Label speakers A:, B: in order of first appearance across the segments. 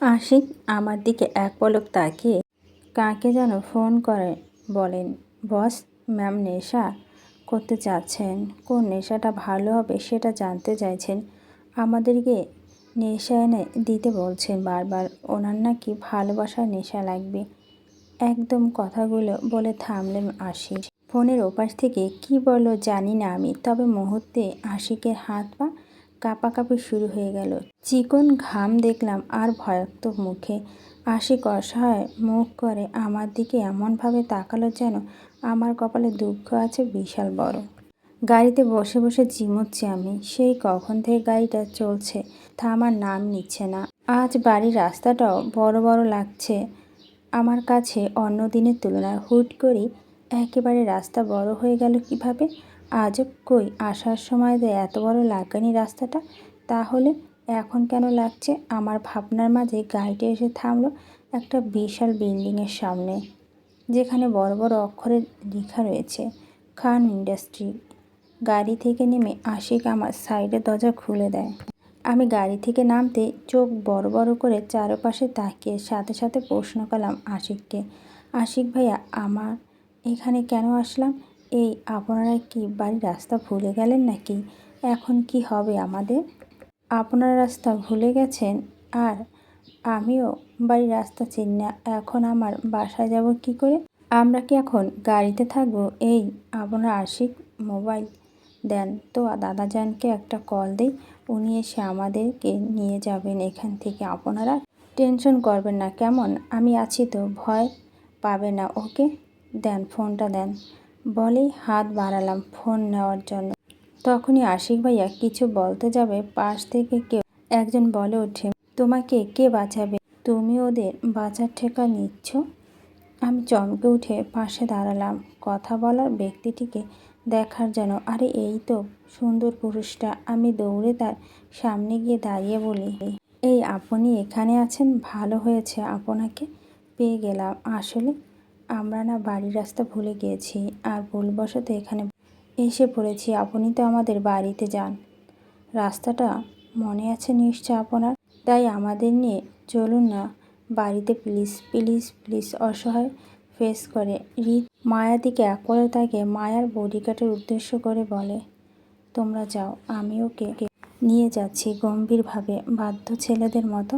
A: আশিক আমার দিকে এক পলক তাকিয়ে কাকে যেন ফোন করে বলেন, বস, ম্যাম নেশা করতে চাচ্ছেন, কোন নেশাটা ভালো হবে সেটা জানতে চাইছেন। আমাদেরকে নেশা এনে দিতে বলছেন বারবার, ওনার নাকি ভালোবাসার নেশা লাগবে। একদম কথাগুলো বলে থামলেন আশিক। ফোনের ওপাশ থেকে, কি বলো জানি না আমি, তবে মুহূর্তে আশিকের হাত পা কাঁপাকাঁপি শুরু হয়ে গেল। চিকন ঘাম দেখলাম আর ভয়াত্মক মুখে। আশিক অসহায় মুখ করে আমার দিকে এমনভাবে তাকালো যেন আমার কপালে দুঃখ আছে বিশাল বড়। গাড়িতে বসে বসে চিমুচ্ছি আমি, সেই কখন থেকে গাড়িটা চলছে থামার নাম নিচ্ছে না। আজ বাড়ির রাস্তাটাও বড় বড় লাগছে। আমার কাছে অন্য দিনের তুলনায় হুট করেই একেবারে রাস্তা বড় হয়ে গেল কীভাবে? আজব কই, আসার সময় দিয়ে এত বড় লাগানি রাস্তাটা, তাহলে এখন কেন লাগছে? আমার ভাবনার মাঝে গাড়িটি এসে থামলো একটা বিশাল বিল্ডিংয়ের সামনে, যেখানে বড় বড় অক্ষরে লেখা রয়েছে, খান ইন্ডাস্ট্রি। গাড়ি থেকে নেমে আশিক আমার সাইডের দরজা খুলে দেয়। আমি গাড়ি থেকে নামতে চোখ বড় বড় করে চারপাশে তাকিয়ে সাথে সাথে প্রশ্ন করলাম আশিককে, আশিক ভাইয়া, আমার এখানে কেন আসলাম? এই আপনারা কি বাড়ির রাস্তা ভুলে গেলেন নাকি? এখন কি হবে আমাদের? আপনার রাস্তা ভুলে গেছেন? আর আমিও বাড়ির রাস্তা চিনি না, এখন আমার বাসায় যাব কি করে? আমরা কি এখন গাড়িতে থাকব? এই, আপনার আশিক মোবাইল দেন। তো দাদা দাদাজানকে একটা কল দিই, উনি এসে আমাদেরকে নিয়ে যাবেন এখান থেকে। আপনারা টেনশন করবেন না, কেমন? আমি আছি তো, ভয় পাবে না, ওকে? দেন, ফোনটা দেন। বলেই হাত বাড়ালাম ফোন নেওয়ার জন্য। তখনই আশিক ভাইয়া কিছু বলতে যাবে, পাশ থেকে কেউ একজন বলে ওঠে, তোমাকে কে বাঁচাবে? তুমি ওদের বাঁচার ঠেকা নিচ্ছ? আমি চমকে উঠে পাশে দাঁড়ালাম। কথা বলার ব্যক্তিটিকে দেখার জন্য, আরে, এই তো সুন্দর পুরুষটা। আমি দৌড়ে তার সামনে গিয়ে দাঁড়িয়ে বলি, এই, আপনি এখানে আছেন? ভালো হয়েছে, আপনাকে পেয়ে গেলাম। আসলে আমরা না বাড়ির রাস্তা ভুলে গিয়েছি আর ভুলবশত এখানে এসে পড়েছি। আপনি তো আমাদের বাড়িতে যান। রাস্তাটা মনে আছে নিশ্চয় আপনার? তাই আমাদের নিয়ে চলুন না। বাড়িতে প্লিজ প্লিজ প্লিজ অসহায় ফেস করে। রিত মায়াদিকে এক করে তাকে মায়ার বডিগার্ডের উদ্দেশ্য করে বলে, তোমরা যাও, আমি ওকে নিয়ে যাচ্ছি গম্ভীরভাবে। বাধ্য ছেলেদের মতো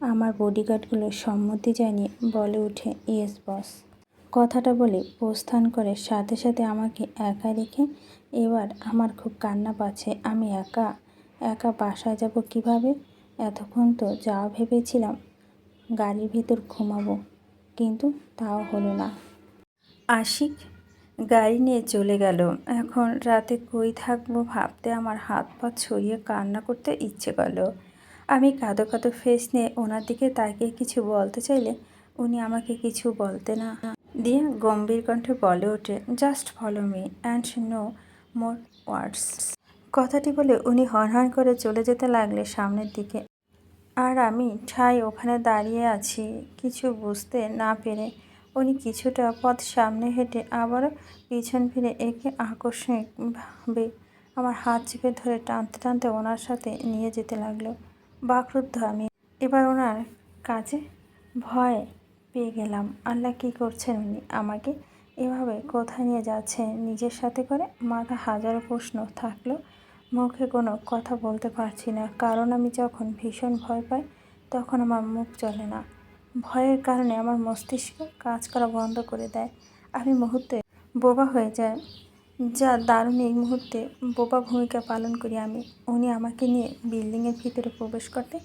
A: আমার বডিগার্ডগুলো সম্মতি জানিয়ে বলে উঠে, ইয়েস, বস। কথাটা বলে প্রস্থান করে সাথে সাথে আমাকে একা রেখে, এবার আমার খুব কান্না পাচ্ছে, আমি একা একা বাসায় যাব কীভাবে? এতক্ষণ তো যাওয়া ভেবেছিলাম গাড়ির ভিতর ঘুমাবো, কিন্তু তাও হলো না। আশিক গাড়ি নিয়ে চলে গেল। এখন রাতে কই থাকব ভাবতে আমার হাত পা ছড়িয়ে কান্না করতে ইচ্ছে করল। আমি কাঁদো কাঁদো ফেস নিয়ে ওনার দিকে তাকিয়ে কিছু বলতে চাইলে উনি আমাকে কিছু বলতে না দিয়ে গম্ভীর কণ্ঠে বলে ওঠে just follow me and no more words কথাটি বলে উনি হন হন করে চলে যেতে লাগলে সামনের দিকে। আর আমি ঠাই ওখানে দাঁড়িয়ে আছি, কিছু বুঝতে না পেরে। উনি কিছুটা পথ সামনে হেঁটে আবারও পিছন ফিরে একে আকস্মিকভাবে আমার হাত চেপে ধরে টানতে টানতে ওনার সাথে নিয়ে যেতে লাগল। বাকরুদ্ধ আমি। এবার ওনার কাজে ভয় পেয়ে গেলাম। আল্লাহ কী করছেন উনি? আমাকে এভাবে কোথায় নিয়ে যাচ্ছেন নিজের সাথে করে মাথা হাজারো প্রশ্ন থাকল। মুখে কোনো কথা বলতে পারছি না। কারণ আমি যখন ভীষণ ভয় পাই, তখন আমার মুখ চলে না। ভয়ের কারণে আমার মস্তিষ্ক কাজ করা বন্ধ করে দেয়। আমি মুহূর্তে বোবা হয়ে যায় যা দারুণ এই মুহূর্তে বোবা ভূমিকা পালন করি আমি। উনি আমাকে নিয়ে বিল্ডিংয়ের ভিতরে প্রবেশ করতে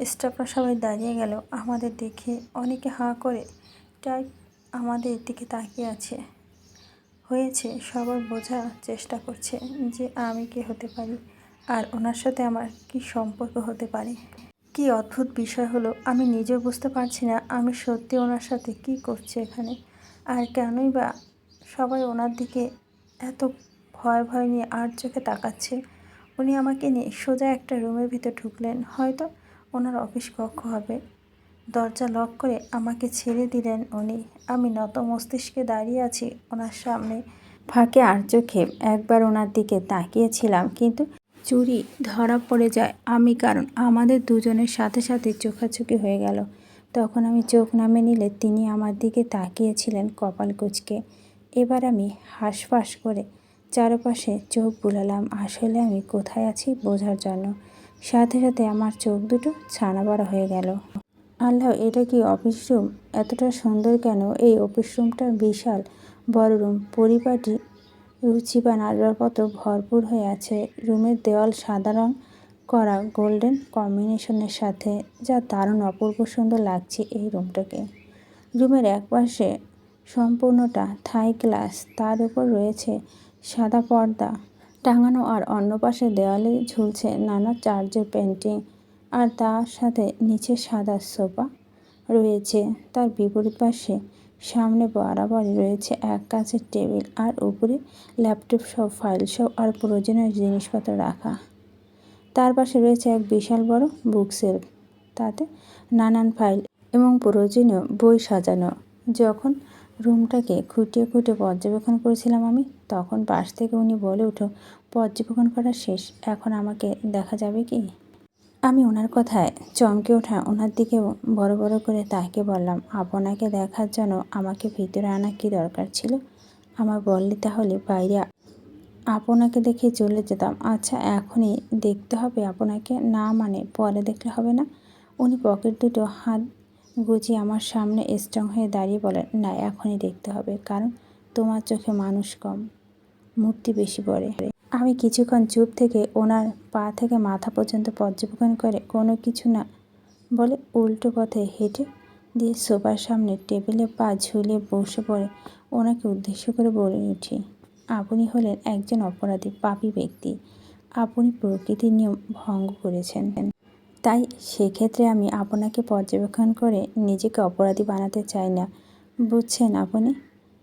A: স্টাফরা সবাই দাঁড়িয়ে গেল। আমাদের দেখে অনেকে হাঁ করে টাই আমাদের দিকে তাকিয়ে আছে। হয়েছে, সবার বোঝার চেষ্টা করছে যে আমি কে হতে পারি আর ওনার সাথে আমার কি সম্পর্ক হতে পারে। কি অদ্ভুত বিষয় হলো, আমি নিজেও বুঝতে পারছি না আমি সত্যি ওনার সাথে কি করছি এখানে আর কেনই বা সবাই ওনার দিকে এত ভয় ভয় নিয়ে আর চোখে তাকাচ্ছে। উনি আমাকে নিয়ে সোজা একটা রুমের ভিতর ঢুকলেন। হয়তো ওনার অফিস কক্ষ হবে। দরজা লক করে আমাকে ছেড়ে দিলেন উনি। আমি নত মস্তিষ্কে দাঁড়িয়ে আছি ওনার সামনে। ফাঁকে আর চোখে একবার ওনার দিকে তাকিয়েছিলাম, কিন্তু চুরি ধরা পড়ে যায়। আমি, কারণ আমাদের দুজনের সাথে সাথে চোখাচোখি হয়ে গেল। তখন আমি চোখ নামে নিলে তিনি আমার দিকে তাকিয়েছিলেন কপাল কুচকে। এবার আমি হাঁসফাঁস করে চারপাশে চোখ বুলালাম, আসলে আমি কোথায় আছি বোঝার জন্য। সাথে সাথে আমার চোখ দুটো ছানা বড় হয়ে গেল। আল্লাহ, এটা কি অফিস রুম? এতটা সুন্দর কেন? এই অফিস রুমটা বিশাল বড় রুম পরিপাটি রুচি রুচিবান আসবাবপত্র ভরপুর হয়ে আছে। রুমের দেওয়াল সাদা রং করা গোল্ডেন কম্বিনেশনের সাথে, যা দারুণ অপূর্ব সুন্দর লাগছে এই রুমটাকে। রুমের একপাশে সম্পূর্ণটা থাই গ্লাস, তার উপর রয়েছে সাদা পর্দা টাঙানো আর অন্য পাশে দেওয়ালে ঝুলছে নানা চার্জের পেন্টিং, আর তার সাথে নিচে সাদা সোফা রয়েছে। তার বিপরীত পাশে সামনে বরাবরই রয়েছে এক কাছের টেবিল আর উপরে ল্যাপটপ সব ফাইল সব আর প্রয়োজনীয় জিনিসপত্র রাখা। তার পাশে রয়েছে এক বিশাল বড় বুক তাতে নানান ফাইল এবং প্রয়োজনীয় বই সাজানো। যখন রুমটাকে খুঁটিয়ে খুঁটিয়ে পর্যবেক্ষণ করেছিলাম আমি তখন পাশ থেকে উনি বলে উঠো পর্যবেক্ষণ করা শেষ, এখন আমাকে দেখা যাবে কি? আমি ওনার কথায় চমকে ওঠা ওনার দিকে বড় বড় করে তাকে বললাম, আপনাকে দেখার জন্য আমাকে ভিতরে আনা কি দরকার ছিল? আমার বললে তাহলে বাইরে আপনাকে দেখে চলে যেতাম। আচ্ছা এখনই দেখতে হবে আপনাকে। না মানে পরে দেখলে হবে না? উনি পকেট দুটো হাত গুজিয়ে আমার সামনে স্ট্রং হয়ে দাঁড়িয়ে বলেন, না, এখনই দেখতে হবে। কারণ তোমার চোখে মানুষ কম। মূর্তি বেশি পড়ে। আমি কিছুক্ষণ চুপ থেকে ওনার পা থেকে মাথা পর্যন্ত পর্যবেক্ষণ করে কোনো কিছু না বলে উল্টো পথে হেঁটে দিয়ে সোফার সামনে টেবিলে পা ঝুলিয়ে বসে পড়ে ওনাকে উদ্দেশ্য করে বলে উঠি, আপনি হলেন একজন অপরাধী, পাপী ব্যক্তি। আপনি প্রকৃতির নিয়ম ভঙ্গ করেছেন। তাই সেক্ষেত্রে আমি আপনাকে পর্যবেক্ষণ করে নিজেকে অপরাধী বানাতে চাই না। বুঝছেন আপনি?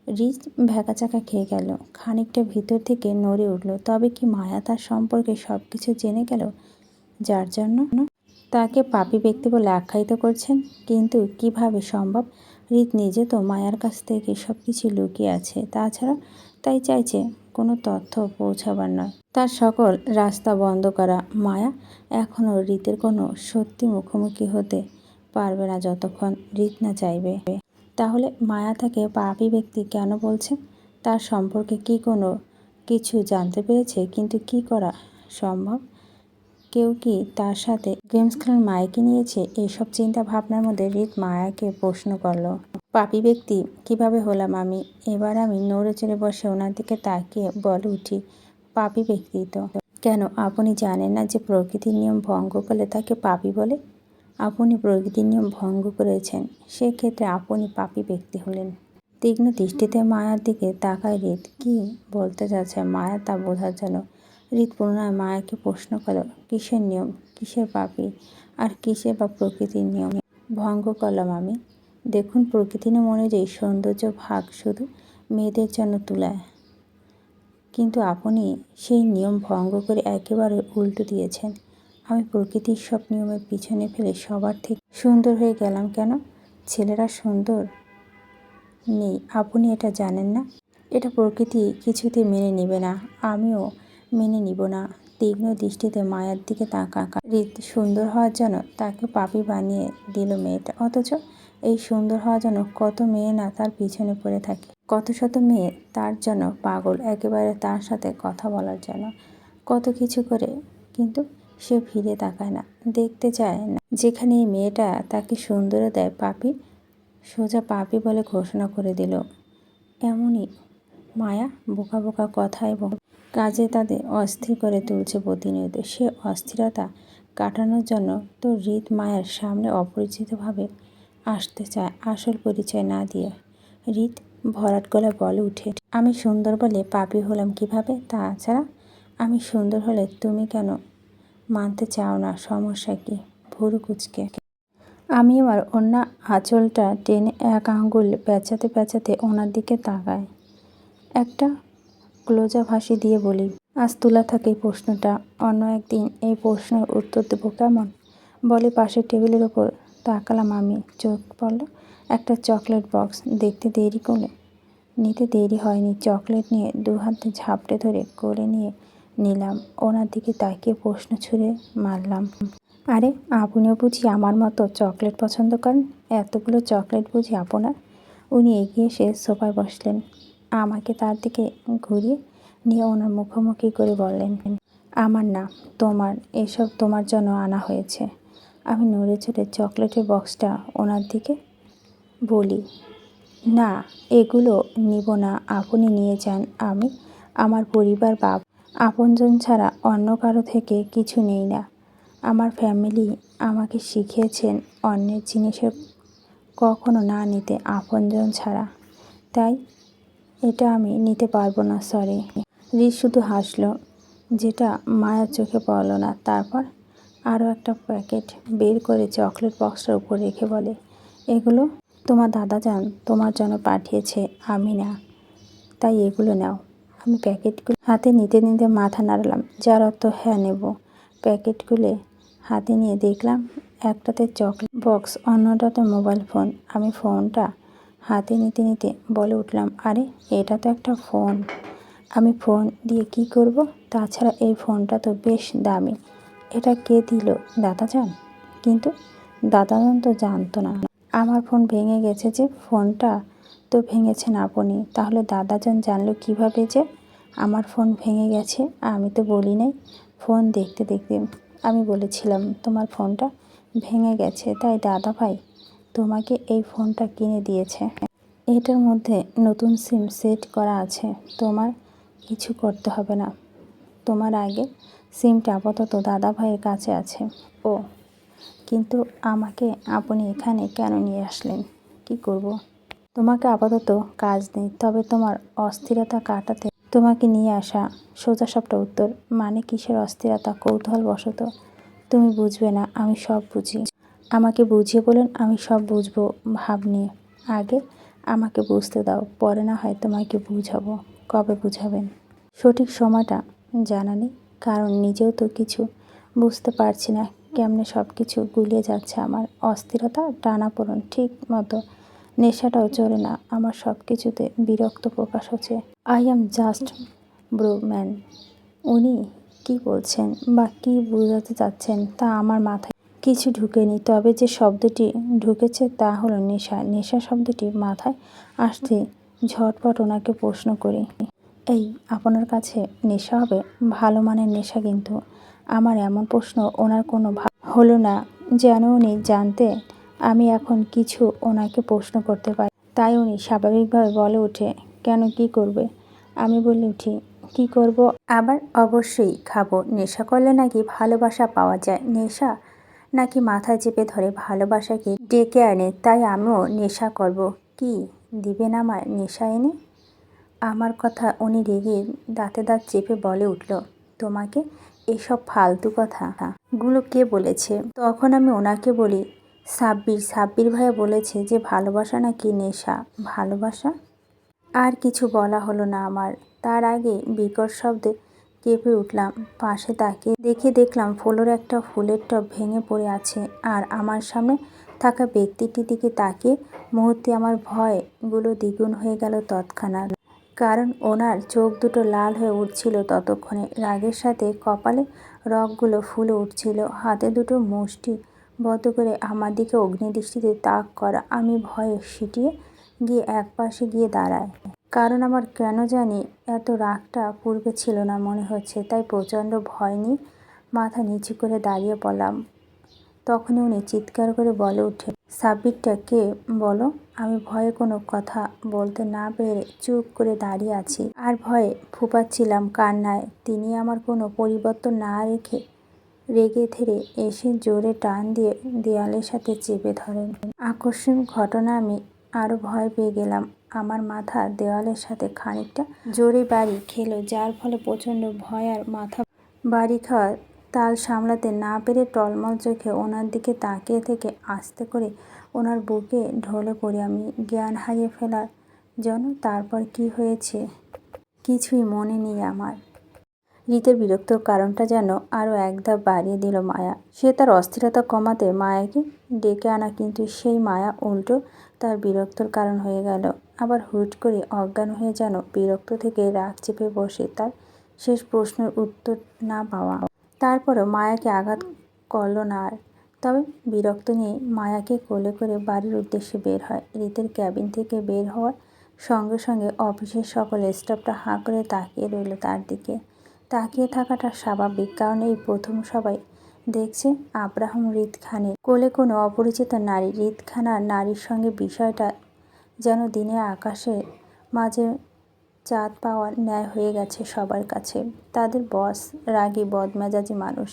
A: রিচ ভ্যাকাচাকা খেয়ে গেল। খানিকটা ভিতর থেকে নড়ে উঠল। তবে কি মায়া তার সম্পর্কে সব কিছু জেনে গেল? যার জন্য? তাকে পাপী ব্যক্তি বলে আখ্যায়িত করছেন। কিন্তু কীভাবে সম্ভব? রিত নিজে তো মায়ার কাছ থেকে সব কিছু লুকিয়ে আছে। তাছাড়া তাই চাইছে কোনো তথ্য পৌঁছাবার নয়। তার সকল রাস্তা বন্ধ করা। মায়া এখনও রীতের কোনো সত্যি মুখোমুখি হতে পারবে না যতক্ষণ রীত না চাইবে। তাহলে মায়া তাকে পাপি ব্যক্তি কেন বলছে? তার সম্পর্কে কি কোনো কিছু জানতে পেরেছে? কিন্তু কি করা সম্ভব? কেউ কি তার সাথে গেমস খেলার মায়াকে নিয়েছে? এইসব চিন্তা ভাবনার মধ্যে রিত মায়াকে প্রশ্ন করল। পাপি ব্যক্তি, কীভাবে হলাম আমি? এবার আমি নড়ে চড়ে বসে ওনার দিকে তাকিয়ে বলে উঠি, পাপি ব্যক্তি তো। কেন? আপনি জানেন না যে প্রকৃতির নিয়ম ভঙ্গ করলে তাকে পাপি বলে? আপনি প্রকৃতির নিয়ম ভঙ্গ করেছেন, সেক্ষেত্রে আপনি পাপি ব্যক্তি হলেন। তীক্ষ্ণ দৃষ্টিতে মায়ার দিকে তাকায় রিত। কি বলতে যাচ্ছে মায়া তা বোঝার জন্য। রিত পুনরায় মায়াকে প্রশ্ন করো কিসের নিয়ম? কিসের পাপি? আর কিসের বা প্রকৃতির নিয়ম? ভঙ্গ করলাম আমি। দেখুন, প্রকৃতি নিয়ম অনুযায়ী সৌন্দর্য ভাগ শুধু মেয়েদের জন্য তুলায়। কিন্তু আপনি সেই নিয়ম ভঙ্গ করে একেবারে উল্টো দিয়েছেন। আমি প্রকৃতির সব নিয়মের পিছনে ফেলে সবার থেকে সুন্দর হয়ে গেলাম কেন? ছেলেরা সুন্দর? নেই, আপনি এটা জানেন না? এটা প্রকৃতি কিছুতে মেনে নেবে না, আমিও মেনে নিব না। তীক্ষ্ণ দৃষ্টিতে মায়ের দিকে তাকা রীত সুন্দর হওয়ার জন্য তাকে পাপি বানিয়ে দিল মেয়েটা। অথচ এই সুন্দর হওয়ার জন্য কত মেয়ে না তার পিছনে পড়ে থাকে। কত শত মেয়ে তার জন্য পাগল, একেবারে তার সাথে কথা বলার জন্য। কত কিছু করে, কিন্তু সে ফিরে তাকায় না, দেখতে চায় না। যেখানে এই মেয়েটা তাকে সুন্দর দেয়, পাপি, সোজা পাপি বলে ঘোষণা করে দিল। এমনই মায়া বোকা বোকা কথা এবং কাজে তাদের অস্থির করে তুলছে প্রতিনিয়ত। সে অস্থিরতা কাটানোর জন্য তো হৃদ মায়ের সামনে অপরিচিতভাবে আসতে চায়, আসল পরিচয় না দিয়ে। হৃদ ভরাট গলায় বলে উঠে, আমি সুন্দর বলে পাপি হলাম কীভাবে? তাছাড়া আমি সুন্দর হলে তুমি কেন মানতে চাও না, সমস্যা কি? ভুরু কুচকে আমি আমার অন্য আঁচলটা টেনে এক আঙ্গুল পেঁচাতে পেঁচাতে ওনার দিকে তাকায় একটা ক্লোজা ভাসি দিয়ে বলি, আজ তোলা থাকে এই প্রশ্নটা। অন্য একদিন এই প্রশ্নের উত্তর দেবো কেমন? বলে পাশের টেবিলের ওপর তাকালাম আমি। চোখ পড়ল একটা চকলেট বক্স। দেখতে দেরি করে নিতে দেরি হয়নি। চকলেট নিয়ে দু হাতে ঝাপটে ধরে করে নিয়ে নিলাম। ওনার দিকে তাকিয়ে প্রশ্ন ছুড়ে মারলাম। আরে, আপনিও বুঝি আমার মতো চকলেট পছন্দ করেন? এতগুলো চকলেট বুঝি আপনার? উনি এগিয়ে এসে সোফায় বসলেন। আমাকে তার দিকে ঘুরিয়ে নিয়ে ওনার মুখোমুখি করে বললেন, আমার না, তোমার, এসব তোমার জন্য আনা হয়েছে। আমি নড়ে চড়ে চকলেটের বক্সটা ওনার দিকে বলি, না, এগুলো নিব না, আপনি নিয়ে যান, আমি, আমার পরিবার বা আপনজন ছাড়া অন্য কারও থেকে কিছু নেই না। আমার ফ্যামিলি আমাকে শিখিয়েছেন অন্যের জিনিসে কখনো না নিতে আপনজন ছাড়া। তাই এটা আমি নিতে পারব না সরি রিস শুধু হাসলো, যেটা মায়ের চোখে পড়ল না। তারপর আরও একটা প্যাকেট বের করে চকলেট বক্সটার উপর রেখে বলে, এগুলো তোমার দাদা যান তোমার জন্য পাঠিয়েছে, আমি না। তাই এগুলো নাও। আমি প্যাকেটগুলো হাতে নিতে নিতে মাথা নাড়লাম। যার অর্থ হ্যাঁ নেব। প্যাকেটগুলো হাতে নিয়ে দেখলাম একটাতে চকলেট বক্স, অন্যটাতে মোবাইল ফোন। আমি ফোনটা হাতে নিতে নিতে বলে উঠলাম, আরে, এটা তো একটা ফোন। আমি ফোন দিয়ে কি করব? তাছাড়া এই ফোনটা তো বেশ দামি। এটা কে দিল? দাদা যান কিন্তু দাদাজান তো জানতো না। আমার ফোন ভেঙে গেছে যে ফোনটা তো ভেঙেছেন আপনি। তাহলে দাদাজন জানলো কীভাবে যে আমার ফোন ভেঙে গেছে আমি তো বলি নাই। ফোন দেখতে দেখতে আমি বলেছিলাম, তোমার ফোনটা ভেঙে গেছে। তাই দাদা ভাই তোমাকে এই ফোনটা কিনে দিয়েছে। এটার মধ্যে নতুন সিম সেট করা আছে। তোমার কিছু করতে হবে না। তোমার আগে সিমটা আপাতত দাদা ভাইয়ের কাছে আছে। ও, কিন্তু আমাকে আপনি এখানে কেন নিয়ে আসলেন? কি করব। তোমাকে আপাতত কাজ নেই, তবে তোমার অস্থিরতা কাটাতে তোমাকে নিয়ে আসা সোজা সবটা উত্তর। মানে কিসের অস্থিরতা? কৌতূহল বশত তুমি বুঝবে না, আমি সব বুঝি। আমাকে বুঝিয়ে বলেন, আমি সব বুঝব ভাব নিয়ে। আগে আমাকে বুঝতে দাও, পরে না হয় তোমাকে বুঝাবো। কবে বুঝাবেন? সঠিক সময়টা জানা নেই, কারণ নিজেও তো কিছু বুঝতে পারছি না। কেমনে সব কিছু গুলিয়ে যাচ্ছে আমার? অস্থিরতা, টানাপোড়ন, ঠিক মতো নেশাটাও চলে না, আমার সব কিছুতে বিরক্ত প্রকাশ হচ্ছে। I am just bro man উনি কি বলছেন বা কি বোঝাতে চাচ্ছেন তা আমার মাথায় কিছু ঢুকেনি, তবে যে শব্দটি ঢুকেছে তা হলো নেশা। নেশা শব্দটি মাথায় আসতে ঝটপট ওনাকে প্রশ্ন করি, এই, আপনার কাছে নেশা হবে? ভালো মানের নেশা কিন্তু। আমার এমন প্রশ্ন ওনার কোনো হলো না। যেন উনি জানতে আমি এখন কিছু ওনাকে প্রশ্ন করতে পারি। তাই উনি স্বাভাবিকভাবে বলে ওঠে, কেন কি করবে? আমি বলি উঠি, কি করব? আবার অবশ্যই খাব। নেশা করলে নাকি ভালোবাসা পাওয়া যায়। নেশা? নাকি মাথায় চেপে ধরে ভালোবাসাকে ডেকে আনে? তাই আমিও নেশা করব। কি দিবেন আমার নেশা এনে? আমার কথা উনি রেগে দাঁতে দাঁত চেপে বলে উঠল, তোমাকে এসব ফালতু কথা গুলো কে বলেছে? তখন আমি ওনাকে বলি সাব্বির সাব্বির ভাইয়া বলেছে যে, ভালোবাসা নাকি নেশা? ভালোবাসা? আর কিছু বলা হলো না আমার। তার আগে বিকট শব্দে কেঁপে উঠলাম। পাশে তাকে দেখে দেখলাম ফ্লোরে একটা ফুলের টব ভেঙে পড়ে আছে আর আমার সামনে থাকা ব্যক্তিটির দিকে তাকিয়ে মুহূর্তে আমার ভয়গুলো দ্বিগুণ হয়ে গেল তৎক্ষণাৎ। কারণ ওনার চোখ দুটো লাল হয়ে উঠছিল ততক্ষণে। রাগের সাথে কপালে রগগুলো ফুলে উঠছিল। হাতে দুটো মুষ্টি বদ্ধ করে আমার দিকে অগ্নিদৃষ্টিতে তাক করা। আমি ভয়ে সিটিয়ে গিয়ে এক পাশে গিয়ে দাঁড়ায় কারণ আমার কেন জানি এত রাগটা পূর্বে ছিল না মনে হচ্ছে, তাই প্রচণ্ড ভয় নিয়ে মাথা নিচু করে দাঁড়িয়ে পড়লাম। তখনই উনি চিৎকার করে বলে উঠে সাব্বিরটা কে? বলো। আমি ভয়ে কোনো কথা বলতে না পেরে চুপ করে দাঁড়িয়ে আছি। আর ভয়ে ফুপাচ্ছিলাম কান্নায়। তিনি আমার কোনো পরিবর্তন না রেখে রেগে ধেরে এসে জোরে টান দিয়ে দেয়ালের সাথে চেপে ধরেন। আকস্মিক ঘটনা আমি আরও ভয় পেয়ে গেলাম। আমার মাথা দেওয়ালের সাথে খানিকটা জোরে বাড়ি খেলো, যার ফলে প্রচণ্ড ভয় আর মাথা বাড়ি খাওয়ার তাল সামলাতে না পেরে টলমল চোখে ওনার দিকে তাকিয়ে থেকে আস্তে করে ওনার বুকে ঢলে পড়ি আমি। জ্ঞান হারিয়ে ফেলার জন্য তারপর কি হয়েছে কিছুই মনে নেই আমার। রীতের বিরক্তর কারণটা যেন আরও একধাপ বাড়িয়ে দিল মায়া। সে তার অস্থিরতা কমাতে মায়াকে ডেকে আনা কিন্তু সেই মায়া উল্টো তার বিরক্তর কারণ হয়ে গেল। আবার হুট করে অজ্ঞান হয়ে যেন বিরক্ত থেকে রাগ চেপে বসে তার শেষ প্রশ্নের উত্তর না পাওয়া। তারপরও মায়াকে আঘাত করল না আর। তবে বিরক্ত নিয়ে মায়াকে কোলে করে বাড়ির উদ্দেশ্যে বের হয়। রীতের ক্যাবিন থেকে বের হওয়ার সঙ্গে সঙ্গে অফিসের সকল স্টাফটা হাঁ করে তাকিয়ে রইল তার দিকে। তাকিয়ে থাকাটা স্বাভাবিক, কারণ এই প্রথম সবাই দেখছে আব্রাহাম রিত খানের কোলে কোনো অপরিচিত নারী খান আর নারীর সঙ্গে বিষয়টা যেন দিনে আকাশে মাঝে চাঁদ পাওয়ার ন্যায় হয়ে গেছে সবার কাছে। তাদের বস, রাগী, বদমেজাজি মানুষ,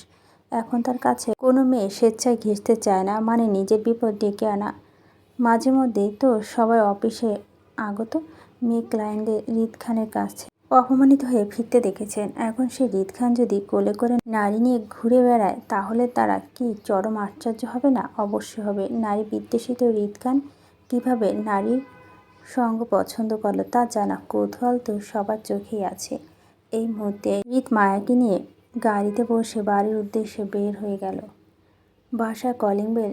A: এখন তার কাছে। কোনো মেয়ে স্বেচ্ছায় ঘেঁষতে চায় না মানে নিজের বিপদ ডেকে আনা। মাঝে মধ্যে তো সবাই অফিসে আগত, মেয়ে ক্লায়েন্টদের রিদ খানের কাছে। অপমানিত হয়ে ফিরতে দেখেছেন। এখন সেই রিদ খান যদি কোলে করে নারী নিয়ে ঘুরে বেড়ায়, তাহলে তারা কি চরম আশ্চর্য হবে না? অবশ্যই হবে। নারী বিদ্বেষিত রিদ খান কীভাবে নারীর সঙ্গ পছন্দ করল তা জানা কৌতূহল তো সবার চোখেই আছে। এই মুহূর্তে রিত মায়াকে নিয়ে গাড়িতে বসে বাড়ির উদ্দেশ্যে বের হয়ে গেল। বাসা কলিং বেল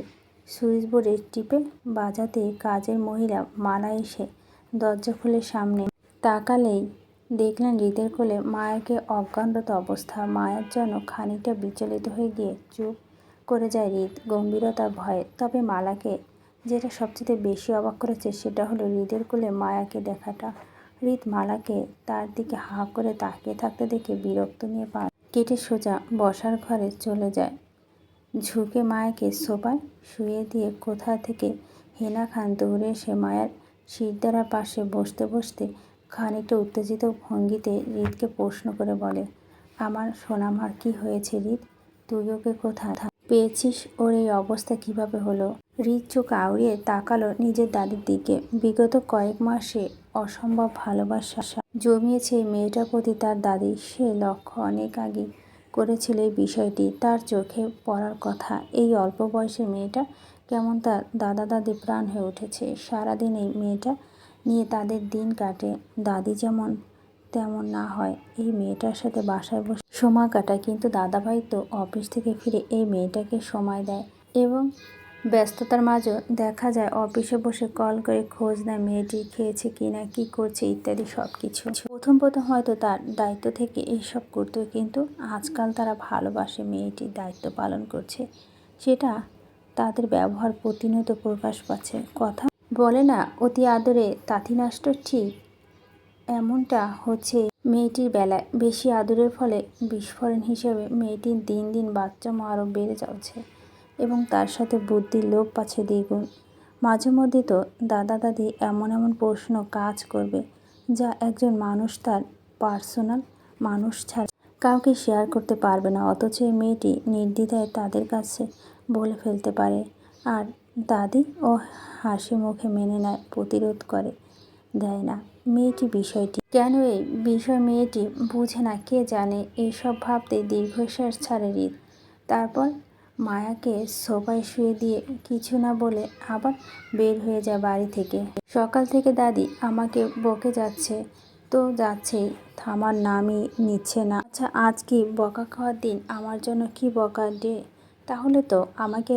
A: সুইচ বোর্ডে টিপে বাজাতে কাজের মহিলা মালা এসে দরজা খুলে সামনে তাকালেই দেখলেন হৃদের কোলে মায়াকে অজ্ঞানরত অবস্থা। মায়ের জন্য খানিকটা বিচলিত হয়ে গিয়ে চুপ করে যায় হৃদ। গম্ভীরতা, ভয়ে। তবে মালাকে যেটা সবচেয়ে বেশি অবাক করেছে সেটা হলো হৃদের কোলে মায়াকে দেখাটা। হৃদ মালাকে তার দিকে হাঁ করে তাকিয়ে থাকতে দেখে বিরক্ত নিয়ে পা কেটে সোজা বসার ঘরে চলে যায়। ঝুঁকে মায়াকে সোফায় শুয়ে দিয়ে কোথা থেকে হেনা খান দৌড়ে এসে মায়ার শিরদারার পাশে বসতে বসতে খানিকটা উত্তেজিত ভঙ্গিতে হৃদকে প্রশ্ন করে বলে, আমার সোনামার কি হয়েছে হৃদ? তুই ওকে কোথায়? পেয়েছিস ওর এই অবস্থা কীভাবে হলো? হৃদ চোখ আউড়িয়ে তাকালো নিজের দাদির দিকে। বিগত কয়েক মাসে অসম্ভব ভালোবাসা জমিয়েছে এই মেয়েটার প্রতি তার দাদি। সে লক্ষ্য অনেক আগে করেছিল এই বিষয়টি। তার চোখে পড়ার কথা, এই অল্প বয়সের মেয়েটা কেমন তার দাদা দাদি প্রাণ হয়ে উঠেছে? সারাদিন এই মেয়েটা নিয়ে তাদের দিন কাটে। দাদি যেমন তেমন না হয়, এই মেয়েটার সাথে বাসায় বসে সময় কাটায়। কিন্তু দাদাভাই তো অফিস থেকে ফিরে এই মেয়েটাকে সময় দেয় এবং ব্যস্ততার মাঝেও দেখা যায় অফিসে বসে কল করে খোঁজ নেয় মেয়েটি খেয়েছে কি না, কী করছে ইত্যাদি সব কিছু প্রথম প্রথম হয়তো তার দায়িত্ব থেকে এইসব করতো, কিন্তু আজকাল তারা ভালোবাসে মেয়েটি দায়িত্ব পালন করছে। সেটা তাদের ব্যবহার প্রতিনিয়ত প্রকাশ পাচ্ছে। কথা বলে না, অতি আদরে তাঁতি নষ্ট ঠিক। এমনটা হচ্ছে মেয়েটির বেলায়। বেশি আদরের ফলে বিস্ফোরণ হিসেবে মেয়েটির দিন দিন বাচ্চা মা আরও বেড়ে যাচ্ছে এবং তার সাথে বুদ্ধির লোভ পাচ্ছে দ্বিগুণ। মাঝে মধ্যে তো দাদা দাদি এমন এমন প্রশ্ন কাজ করবে যা একজন মানুষ তার পার্সোনাল মানুষ ছাড়া কাউকে শেয়ার করতে পারবে না, অথচ মেয়েটি নির্দ্বিধায় তাদের কাছে বলে ফেলতে পারে। আর দাদি ও হাসি মুখে মেনে নেয়, প্রতিরোধ করে, দেয় না। মেয়েটি বিষয়টি কেন এই বিষয় মেয়েটি বুঝে না, কে জানে? এইসব ভাবতে দীর্ঘশ্বাস ছাড়ে হৃদ তারপর মায়াকে সোফায় শুয়ে দিয়ে কিছু না বলে আবার বের হয়ে যায় বাড়ি থেকে। সকাল থেকে দাদি আমাকে বকে যাচ্ছে, তো যাচ্ছেই থামার নামই নিচ্ছে না। আচ্ছা আজ কি বকা খাওয়ার দিন? আমার জন্য কি বকা ডে তাহলে তো আমাকে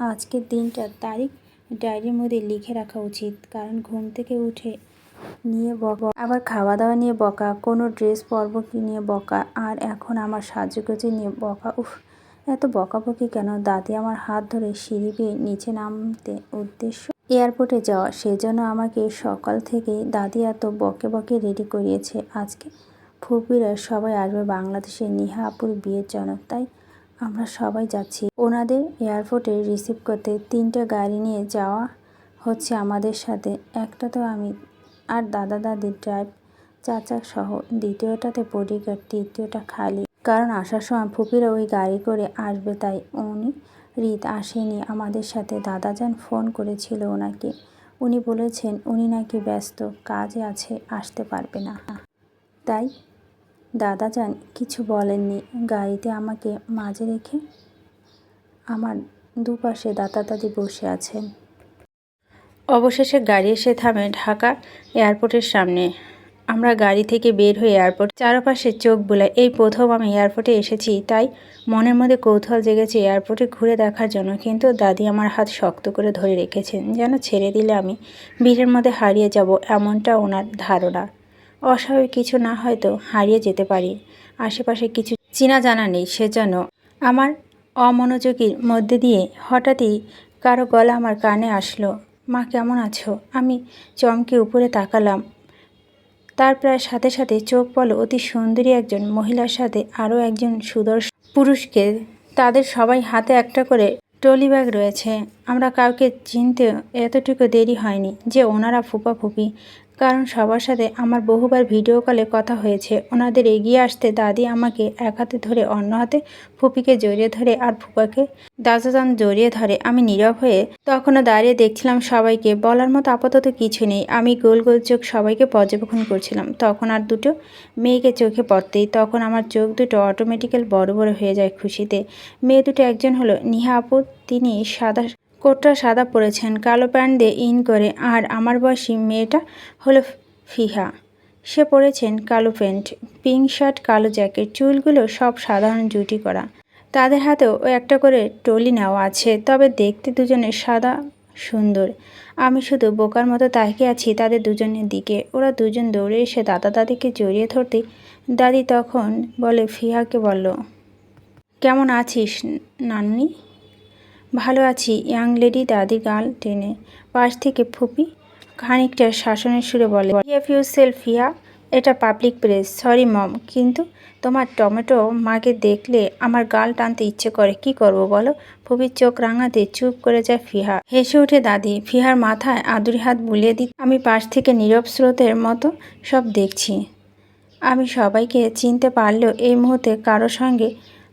A: আজকের দিনটার তারিখ ডায়েরির মধ্যে লিখে রাখা উচিত। কারণ ঘুম থেকে উঠে নিয়ে বকা, আবার খাওয়া দাওয়া নিয়ে বকা, কোনো ড্রেস পরব কি নিয়ে বকা, আর এখন আমার সাজুগুজি নিয়ে বকা, উফ, এত বকাবকি কেন? দাদি আমার হাত ধরে সিঁড়ি বেয়ে নিচে নামতে উদ্দেশ্য এয়ারপোর্টে যাওয়া, সেজন্য আমাকে সকাল থেকেই দাদি এত বকে বকে রেডি করিয়েছে। আজকে ফুপিরা সবাই আসবে বাংলাদেশে নিহা আপুর বিয়ের জন্য তাই আমরা সবাই যাচ্ছি। ওনাদের এয়ারপোর্টে রিসিভ করতে তিনটে গাড়ি নিয়ে যাওয়া হচ্ছে আমাদের সাথে। একটা তো আমি আর দাদা দাদির ড্রাইভ চাচা সহ। দ্বিতীয়টাতে বডিগার্ড তৃতীয়টা খালি। কারণ আসার সময় ফুপিরা ওই গাড়ি করে আসবে, তাই উনি রিত আসেনি। আমাদের সাথে দাদা দাদাজান ফোন করেছিল ওনাকে। উনি বলেছেন, উনি নাকি ব্যস্ত, কাজে আছে, আসতে পারবে না। তাই দাদাজান কিছু বলেননি। গাড়িতে আমাকে মাঝে রেখে আমার দুপাশে দাদা দাদি বসে আছেন। অবশেষে গাড়ি এসে থামে ঢাকা এয়ারপোর্টের সামনে। আমরা গাড়ি থেকে বের হয়ে এয়ারপোর্ট চারপাশে চোখ বোলাই, এই প্রথম আমি এয়ারপোর্টে এসেছি, তাই মনের মধ্যে কৌতূহল জেগেছে এয়ারপোর্টে ঘুরে দেখার জন্য। কিন্তু দাদি আমার হাত শক্ত করে ধরে রেখেছেন, যেন ছেড়ে দিলে আমি ভিড়ের মধ্যে হারিয়ে যাব, এমনটা ওনার ধারণা। অস্বাভাবিক কিছু না হয়তো হারিয়ে যেতে পারি। আশেপাশে কিছু চেনা জানা নেই সেজন্য আমার অমনোযোগীর মধ্যে দিয়ে হঠাৎই কারও গলা আমার কানে আসলো, মা, কেমন আছো? আমি চমকে উপরে তাকালাম। তার প্রায় সাথে সাথে চোখ পড়ল অতি সুন্দরী একজন মহিলার সাথে আরও একজন সুদর্শন পুরুষকে। তাদের সবাই হাতে একটা করে ট্রলি ব্যাগ রয়েছে। আমরা কাউকে চিনতে এতটুকু দেরি হয়নি যে ওনারা ফুপা ফুপি কারণ সবার সাথে আমার বহুবার ভিডিও কলে কথা হয়েছে। ওনাদের এগিয়ে আসতে দাদি আমাকে এক হাতে ধরে, অন্য হাতে ফুপিকে জড়িয়ে ধরে আর ফুপাকে দাদাজান জড়িয়ে ধরে। আমি নীরব হয়ে তখনও দাঁড়িয়ে দেখছিলাম সবাইকে। বলার মতো আপাতত কিছু নেই। আমি গোল গোল চোখ সবাইকে পর্যবেক্ষণ করছিলাম। তখন আর দুটো মেয়েকে চোখে পড়তেই তখন আমার চোখ দুটো অটোমেটিক্যাল বড় বড় হয়ে যায় খুশিতে। মেয়ে দুটো একজন হলো নিহা আপু। তিনি সাদা কোটটা সাদা পরেছেন, কালো প্যান্ট দিয়ে ইন করে, আর আমার বয়সী মেয়েটা হলো ফিহা। সে পরেছেন কালো প্যান্ট, পিঙ্ক শার্ট, কালো জ্যাকেট, চুলগুলো সব সাধারণ জুটি করা। তাদের হাতেও একটা করে টলি নেওয়া আছে, তবে দেখতে দুজনের সাদা সুন্দর। আমি শুধু বোকার মতো তাকিয়ে আছি তাদের দুজনের দিকে। ওরা দুজন দৌড়ে এসে দাদা দাদিকে জড়িয়ে ধরতে দাদি তখন বলে, ফিহাকে বলল, কেমন আছিস নান্নি? ভালো আছি, ইয়াং লেডি দাদি গাল টেনে পাশ থেকে ফুপি খানিকটা শাসনের সুরে বলে ইফ ইউ সেলফিয়া এটা পাবলিক প্লেস সরি মম কিন্তু তোমার টমেটো মাকে দেখলে আমার গাল টানতে ইচ্ছে করে। কি করব বলো? ফুপির চোখ রাঙাতে চুপ করে যায় ফিহা। হেসে ওঠে দাদি। ফিহার মাথায় আদুরি হাত বুলিয়ে দিই আমি পাশ থেকে নীরব স্রোতের মতো সব দেখছি। আমি সবাইকে চিনতে পারলেও এই মুহূর্তে কারও সঙ্গে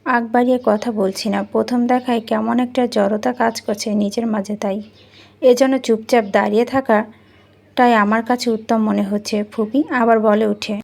A: আগ বাড়িয়ে কথা বলছি না। প্রথম দেখায় কেমন একটা জড়তা কাজ করছে নিজের মাঝে তাই। এজন্য চুপচাপ দাঁড়িয়ে থাকাটাই আমার কাছে উত্তম মনে হচ্ছে। ফুপি আবার বলে উঠে